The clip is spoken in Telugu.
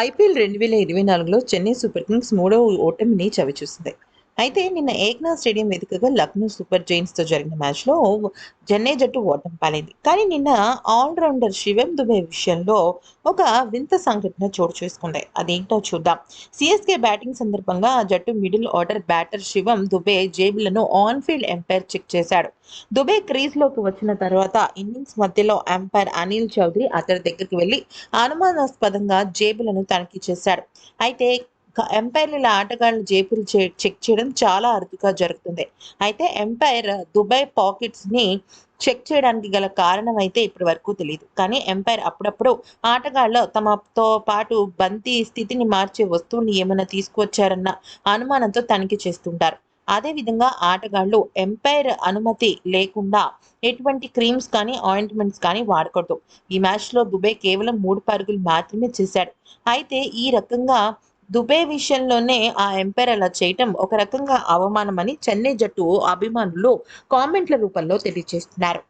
ఐపీఎల్ రెండు వేల ఇరవై నాలుగులో చెన్నై సూపర్ కింగ్స్ మూడవ ఓటమిని చవిచూసింది. అయితే నిన్న ఏక్నాథ్ స్టేడియం వేదికగా లక్నో సూపర్ జైన్స్తో జరిగిన మ్యాచ్లో చెన్నై జట్టు ఓటం పాలైంది. కానీ నిన్న ఆల్రౌండర్ శివం దుబే విషయంలో ఒక వింత సంఘటన చోటు చేసుకుంది. అదేంటో చూద్దాం. సిఎస్కే బ్యాటింగ్ సందర్భంగా ఆ జట్టు middle order batter Shivam Dube జేబులను on field umpire check చేశాడు. దుబే క్రీజ్లోకి వచ్చిన తర్వాత ఇన్నింగ్స్ మధ్యలో ఎంపైర్ అనిల్ చౌదరి అతడి దగ్గరికి వెళ్ళి అనుమానాస్పదంగా జేబులను తనిఖీ చేశాడు. అయితే ఎంపైర్ల ఇలా ఆటగాళ్ళ జేబులు చెక్ చేయడం చాలా అరుదుగా జరుగుతుంది. అయితే ఎంపైర్ దుబాయ్ పాకెట్స్ని చెక్ చేయడానికి గల కారణం అయితే ఇప్పటి వరకు తెలియదు కానీ ఎంపైర్ అప్పుడప్పుడు ఆటగాళ్ళు తమతో పాటు బంతి స్థితిని మార్చే వస్తువుని ఏమైనా తీసుకువచ్చారన్న అనుమానంతో తనిఖీ చేస్తుంటారు. అదేవిధంగా ఆటగాళ్ళు ఎంపైర్ అనుమతి లేకుండా ఎటువంటి క్రీమ్స్ కానీ ఆయింట్మెంట్స్ కానీ వాడకూడదు. ఈ మ్యాచ్లో దుబే కేవలం మూడు పరుగులు మాత్రమే చేశాడు. అయితే ఈ రకంగా దుబే విషయంలోనే ఆ ఎంపైర్ అలా చేయటం ఒక రకంగా అవమానమని చెన్నై జట్టు అభిమానులు కామెంట్ల రూపంలో తెలియజేస్తున్నారు.